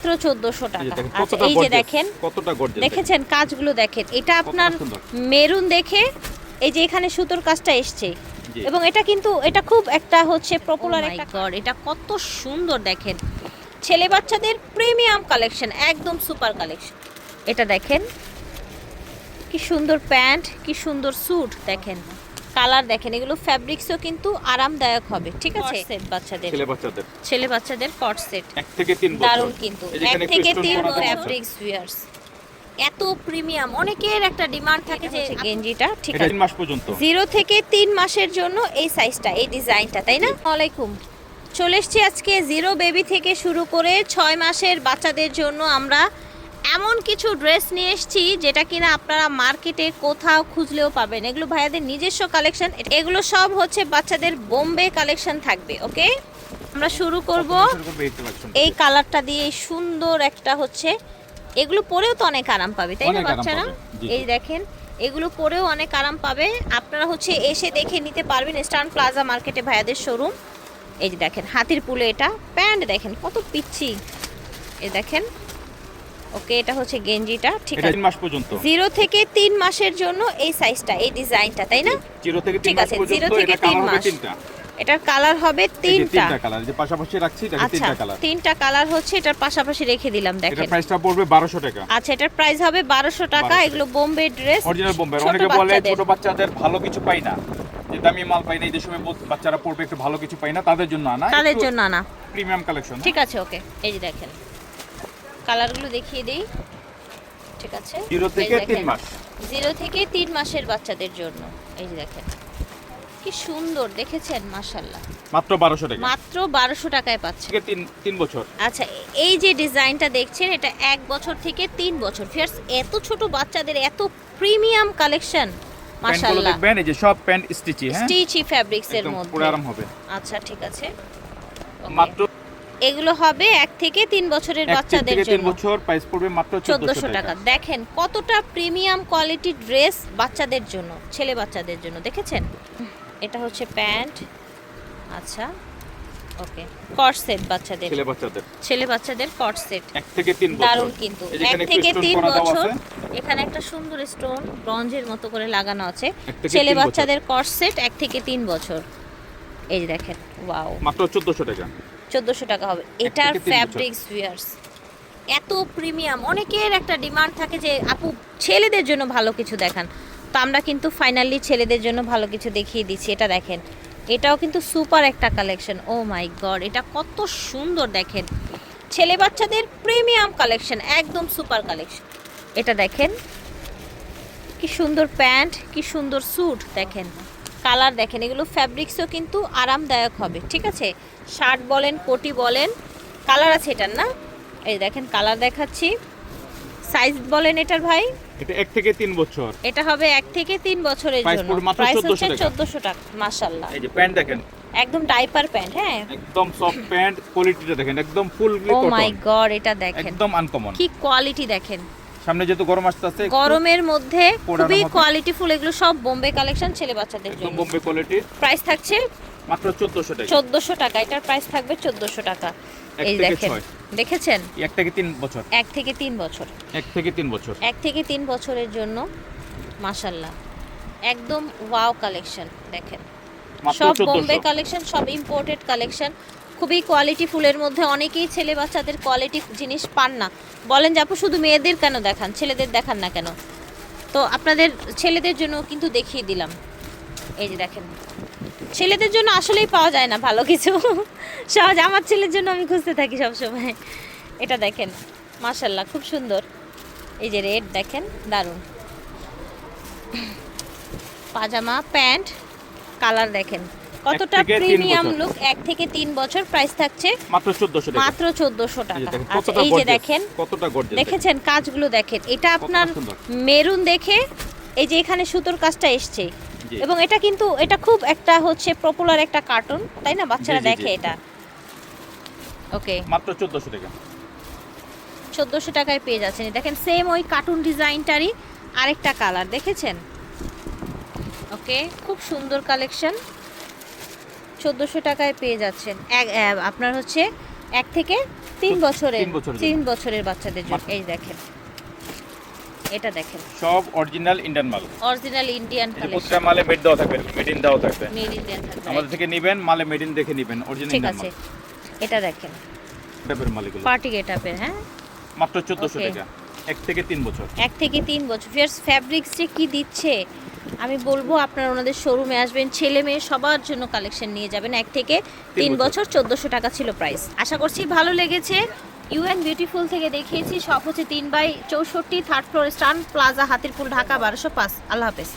মাত্র টাকা। আচ্ছা এই যে দেখেন কতটা দেখেছেন কাজগুলো দেখেন। এটা আপনার মেরুন দেখে এই যে এখানে সুতোর কাজটা এসছে। এবং এটা কিন্তু এটা খুব একটা হচ্ছে পপুলার একটা গড এটা কত সুন্দর দেখেন। ছেলে বাচ্চাদের প্রিমিয়াম কালেকশন একদম সুপার কালেকশন এটা দেখেন কি সুন্দর প্যান্ট কি সুন্দর স্যুট দেখেন। কালার দেখেন এগুলো ফ্যাব্রিক্সও কিন্তু আরামদায়ক হবে ঠিক আছে? সেট বাচ্চাদের। ছেলে বাচ্চাদের। ছেলে বাচ্চাদের কট সেট। এক থেকে তিন দারুণ কিন্তু। এক থেকে তিন ফ্যাব্রিক্স উইয়ার্স এত প্রিমিয়াম অনেকের একটা ডিমান্ড থাকে যে গেঞ্জিটা ঠিক আছে। তিন মাস পর্যন্ত। জিরো থেকে তিন মাসের জন্য এই সাইজটা এই ডিজাইনটা তাই না? ওয়ালাইকুম। চলে এসছি আজকে জিরো বেবি থেকে শুরু করে ছয় মাসের বাচ্চাদের জন্য আমরা এমন কিছু ড্রেস নিয়ে এসেছি যেটা কিনা আপনারা মার্কেটে কোথাও খুঁজলেও পাবেন। এগুলো ভাইয়াদের নিজস্ব কালেকশন। এগুলো সব হচ্ছে বাচ্চাদের বোম্বে কালেকশন থাকবে ওকে? আমরা শুরু করব। এই। কালারটা দিয়ে সুন্দর একটা হচ্ছে। এগুলো পরেও তো অনেক আরাম পাবে তাই না বাচ্চারা? এই দেখেন এগুলো পরেও অনেক আরাম পাবে। আপনারা হচ্ছে এসে দেখে নিতে পারবেন স্টার্ন প্লাজা মার্কেটে ভাইয়াদের শোরুম এই যে দেখেন হাতির পুলে এটা। প্যান্ট দেখেন কত পিচ্ছি। এই দেখেন ওকে এটা হচ্ছে গেঞ্জিটা ঠিক আছে? তিন মাস পর্যন্ত। জিরো থেকে তিন মাসের জন্য এই সাইজটা এই ডিজাইনটা তাই না? জিরো থেকে তিন ঠিক মাস আছে, পর্যন্ত zero থেকে এটা তিন মাস। এটার কালার হবে তিনটা তিনটা। কালার যে পাশাপাশি রাখছি এটা আচ্ছা তিনটা কালার তিনটা কালার হচ্ছে এটার পাশাপাশি রেখে দিলাম এটা দেখেন। প্রাইসটা পড়বে বারোশো টাকা। আচ্ছা এটার প্রাইস হবে বারোশো টাকা এগুলো বোম্বে ড্রেস অরিজিনাল বোম্বে। অনেকে বলে। ছোট বাচ্চাদের ভালো কিছু পাই না। যে দামি মাল পাই না এই সময় বাচ্চারা পড়বে একটু ভালো কিছু পাই না তাদের জন্য আনা। তাদের জন্য আনা। প্রিমিয়াম কালেকশন ঠিক আছে ওকে এই যে দেখেন। কালারগুলো দেখিয়ে দিই। ঠিক আছে? জিরো থেকে। তিন মাস। জিরো থেকে তিন মাসের বাচ্চাদের জন্য। এই যে দেখেন। কি সুন্দর দেখেছেন? মাশাল্লাহ মাত্র বারোশো টাকা। মাত্র বারোশো টাকায় পাচ্ছে। থেকে তিন তিন বছর। আচ্ছা এই যে ডিজাইনটা দেখছেন এটা এক বছর থেকে তিন বছর। ফিয়ার্স এত ছোট বাচ্চাদের এত প্রিমিয়াম কালেকশন মাশাল্লাহ দেখবেন এই যে সব প্যান্ট স্টিচি হ্যাঁ? স্টিচি ফ্যাব্রিক্স এর মধ্যে। পুরো আরাম হবে। আচ্ছা ঠিক আছে। মাত্র এগুলো হবে এক থেকে তিন বছরের বাচ্চাদের থেকে তিন জন্য। বছর প্রাইস পড়বে মাত্র চোদ্দশো চোদ্দশো টাকা। দেখেন কতটা প্রিমিয়াম কোয়ালিটি ড্রেস বাচ্চাদের জন্য ছেলে বাচ্চাদের জন্য। দেখেছেন? এটা হচ্ছে প্যান্ট। আচ্ছা ওকে। কট সেট বাচ্চাদের। ছেলে বাচ্চাদের। ছেলে বাচ্চাদের কট সেট এক থেকে তিন বছর। দারুণ কিন্তু। এক থেকে তিন বছর। এখানে একটা সুন্দর স্টোন ব্রঞ্জের মতো করে লাগানো আছে। ছেলে বাচ্চাদের কট সেট এক থেকে তিন বছর। এই দেখেন ওয়াও মাত্র চোদ্দশো টাকা। চোদ্দোশো টাকা হবে। এটার ফ্যাব্রিক্স উইয়ার্স এত প্রিমিয়াম অনেকের একটা ডিমান্ড থাকে যে আপু ছেলেদের জন্য ভালো কিছু দেখান। তো আমরা কিন্তু ফাইনালি ছেলেদের জন্য ভালো কিছু দেখিয়ে দিচ্ছি। এটা দেখেন। এটাও কিন্তু সুপার একটা কালেকশন ও মাই গড এটা কত সুন্দর দেখেন। ছেলে বাচ্চাদের প্রিমিয়াম কালেকশন একদম সুপার কালেকশন এটা দেখেন। কি সুন্দর প্যান্ট কি সুন্দর স্যুট দেখেন। কালার দেখেন এগুলো ফ্যাব্রিক্সও কিন্তু আরামদায়ক হবে ঠিক আছে? শার্ট বলেন কোটি বলেন কালার আছে এটার না? এই দেখেন কালার দেখাচ্ছি। সাইজ বলেন এটার ভাই? এটা এক থেকে তিন বছর। এটা হবে এক থেকে তিন বছরের জন্য। প্রাইস 1400 হচ্ছে। চোদ্দোশো টাকা। মাসাল্লাহ এই যে প্যান্ট দেখেন। একদম ডাইপার প্যান্ট হ্যাঁ? একদম সফট প্যান্ট কোয়ালিটিটা দেখেন একদম ফুল ও মাই গড এটা দেখেন। একদম আনকমন কি কোয়ালিটি দেখেন। সামনে যেহেতু গরম আসতেছে একটু গরমের মধ্যে খুবই হবে। কোয়ালিটিফুল এগুলো সব বোম্বে কালেকশন ছেলে বাচ্চাদের জন্য। বোম্বে কোয়ালিটির প্রাইস থাকছে মাত্র চোদ্দশো টাকা। চোদ্দোশো টাকা এটার প্রাইস থাকবে চোদ্দোশো টাকা। এই দেখেন দেখেছেন? এক থেকে তিন বছর। এক থেকে তিন বছর। এক থেকে তিন বছর। এক থেকে তিন বছরের জন্য মাসাল্লাহ একদম ওয়াও কালেকশন দেখেন। সব বোম্বে কালেকশন সব ইম্পোর্টেড কালেকশন খুবই কোয়ালিটি ফুলের মধ্যে অনেকেই ছেলে বাচ্চাদের কোয়ালিটি জিনিস পান না। বলেন যে, আপু, শুধু মেয়েদের কেন দেখান? ছেলেদের দেখান না কেন? তো আপনাদের ছেলেদের জন্য কিন্তু দেখিয়ে দিলাম। এই যে দেখেন। ছেলেদের জন্য আসলেই পাওয়া যায় না ভালো কিছু। সহজ, আমার ছেলের জন্য আমি খুঁজতে থাকি সবসময়। এটা দেখেন মাশাল্লাহ খুব সুন্দর। এই যে রেড দেখেন, দারুণ। পাজামা, প্যান্ট, কালার দেখেন। কতটা প্রিমিয়াম লুক? এক থেকে তিন বছর প্রাইস থাকছে মাত্র চোদ্দশো টাকা। মাত্র চোদ্দশো টাকা। আচ্ছা এই যে দেখেন কতটা দেখেছেন কাজগুলো দেখেন। এটা আপনার মেরুন দেখে এই যে এখানে সুতোর কাজটা এসছে। এবং এটা কিন্তু এটা খুব একটা হচ্ছে পপুলার একটা কার্টুন তাই না? বাচ্চারা দেখে এটা। ওকে মাত্র চোদ্দশো টাকা। চোদ্দোশো টাকায় পেয়ে যাচ্ছেন। দেখেন সেম ওই কার্টুন ডিজাইনটারই আরেকটা কালার দেখেছেন? ওকে খুব সুন্দর কালেকশন চোদ্দোশো টাকায় পেয়ে যাচ্ছেন। এক আপনার হচ্ছে এক থেকে তিন বছরের তিন বছরের বাচ্চাদের জন্য। এই দেখেন। এটা দেখেন। সব অরিজিনাল ইন্ডিয়ান মাল। অরিজিনাল ইন্ডিয়ান প্রত্যেকটা মালে মেড দেওয়া থাকবে মেড ইন দেওয়া থাকবে। মেড ইন্ডিয়ান থাকবে। আমাদের থেকে নেবেন মালে মেড ইন দেখে নেবেন অরিজিনাল ঠিক আছে। এটা দেখেন। পার্টি গেটআপের হ্যাঁ? মাত্র চোদ্দশো Okay. টাকা। এক থেকে তিন বছর। এক থেকে তিন বছর। ফিয়ার্স ফ্যাব্রিক্স যে কি দিচ্ছে? আমি বলব আপনারা ওনাদের শোরুমে আসবেন ছেলে মেয়ে সবার জন্য কালেকশন নিয়ে যাবেন। এক থেকে তিন বছর। চোদ্দশো টাকা ছিল প্রাইস আশা করছি ভালো লেগেছে। ইউএন বিউটিফুল থেকে দেখিয়েছি সব হচ্ছে তিন বাই চৌষট্টি third floor eastern plaza Hatirpul Dhaka বারোশো পাঁচ। আল্লাহ হাফেজ।